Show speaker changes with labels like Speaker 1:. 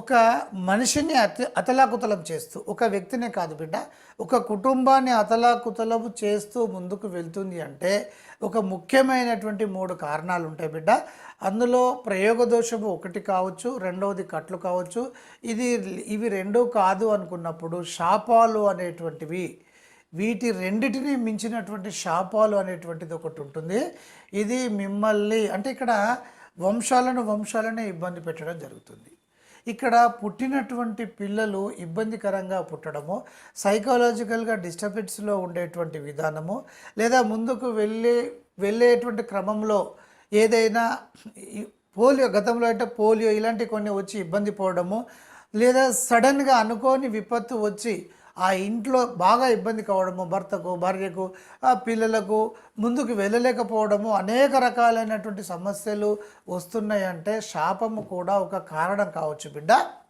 Speaker 1: ఒక మనిషిని అతి అతలాకుతలం చేస్తూ ఒక వ్యక్తినే కాదు బిడ్డ ఒక కుటుంబాన్ని అతలాకుతలము చేస్తూ ముందుకు వెళ్తుంది అంటే ఒక ముఖ్యమైనటువంటి మూడు కారణాలు ఉంటాయి బిడ్డ. అందులో ప్రయోగ దోషము ఒకటి కావచ్చు రెండవది కట్లు కావచ్చు. ఇది ఇవి రెండూ కాదు అనుకున్నప్పుడు శాపాలు అనేటువంటివి వీటి రెండిటిని మించినటువంటి శాపాలు అనేటువంటిది ఒకటి ఉంటుంది. ఇది మిమ్మల్ని అంటే ఇక్కడ వంశాలను వంశాలనే ఇబ్బంది పెట్టడం జరుగుతుంది. ఇక్కడ పుట్టినటువంటి పిల్లలు ఇబ్బందికరంగా పుట్టడము సైకాలజికల్గా డిస్టర్బెన్స్లో ఉండేటువంటి విధానము లేదా ముందుకు వెళ్ళే వెళ్ళేటువంటి క్రమంలో ఏదైనా పోలియో గతంలో అంటే పోలియో ఇలాంటి కొన్ని వచ్చి ఇబ్బంది పోవడము లేదా సడన్గా అనుకోని విపత్తు వచ్చి ఆ ఇంట్లో బాగా ఇబ్బంది కావడము భర్తకు భార్యకు ఆ పిల్లలకు ముందుకు వెళ్ళలేకపోవడము అనేక రకాలైనటువంటి సమస్యలు వస్తున్నాయంటే శాపము కూడా ఒక కారణం కావచ్చు బిడ్డ.